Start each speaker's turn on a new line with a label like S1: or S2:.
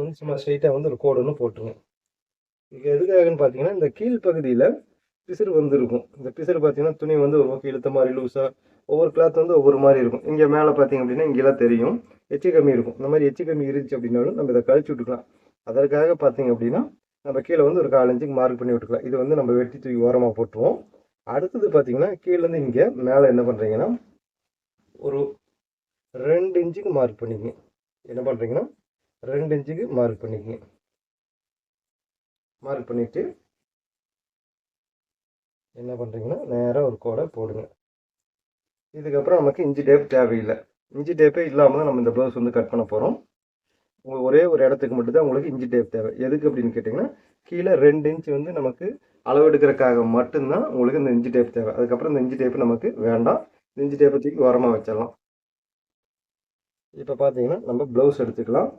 S1: வந்து சும்மா ஸ்ட்ரைட்டாக வந்து ஒரு கோடுன்னு போட்டுருங்க இது எதுக்காகன்னு பார்த்தீங்கன்னா இந்த கீழ்ப்பகுதியில் பிசுறு வந்து இருக்கும் இந்த பிசுறு பார்த்தீங்கன்னா துணி வந்து ஒரு பக்கம் இழுத்த மாதிரி லூஸாக ஒவ்வொரு கிளாத் வந்து ஒவ்வொரு மாதிரி இருக்கும். இங்கே மேலே பார்த்தீங்க அப்படின்னா இங்கெல்லாம் தெரியும். எச்சு கம்மி இருக்கும். இந்த மாதிரி எச்சு கம்மி இருந்துச்சு அப்படின்னாலும் நம்ம இதை கழிச்சு விட்டுக்கலாம். அதற்காக பார்த்தீங்க அப்படின்னா நம்ம கீழே வந்து ஒரு காலஞ்சுக்கு மார்க் பண்ணி விட்டுக்கலாம். இது வந்து நம்ம வெட்டி தூக்கி ஓரமாக போட்டுருவோம். அடுத்தது பார்த்தீங்கன்னா கீழேருந்து இங்கே மேலே என்ன பண்ணுறீங்கன்னா ஒரு ரெண்டு இன்ச்சுக்கு மார்க் பண்ணிக்கங்க. என்ன பண்ணுறீங்கன்னா ரெண்டு இன்ச்சுக்கு மார்க் பண்ணிக்கங்க. மார்க் பண்ணிவிட்டு என்ன பண்ணுறீங்கன்னா நேராக ஒரு கோடை போடுங்க. இதுக்கப்புறம் நமக்கு இஞ்சி டேப் தேவையில்லை. இஞ்சி டேப்பே இல்லாமல் தான் நம்ம இந்த ப்ளவுஸ் வந்து கட் பண்ண போகிறோம் உங்களுக்கு ஒரே ஒரு இடத்துக்கு மட்டும்தான் உங்களுக்கு இஞ்சி டேப் தேவை. எதுக்கு அப்படின்னு கேட்டிங்கன்னா கீழே ரெண்டு இன்ச் வந்து நமக்கு அளவெடுக்கிறக்காக மட்டும்தான் உங்களுக்கு இந்த இஞ்சி டேப் தேவை. அதுக்கப்புறம் இந்த இஞ்சி டேப் நமக்கு வேண்டாம். இந்த இஞ்சி டேப்பை தூக்கி உரமாக வச்சிடலாம். இப்போ பார்த்தீங்கன்னா நம்ம ப்ளவுஸ் எடுத்துக்கலாம்.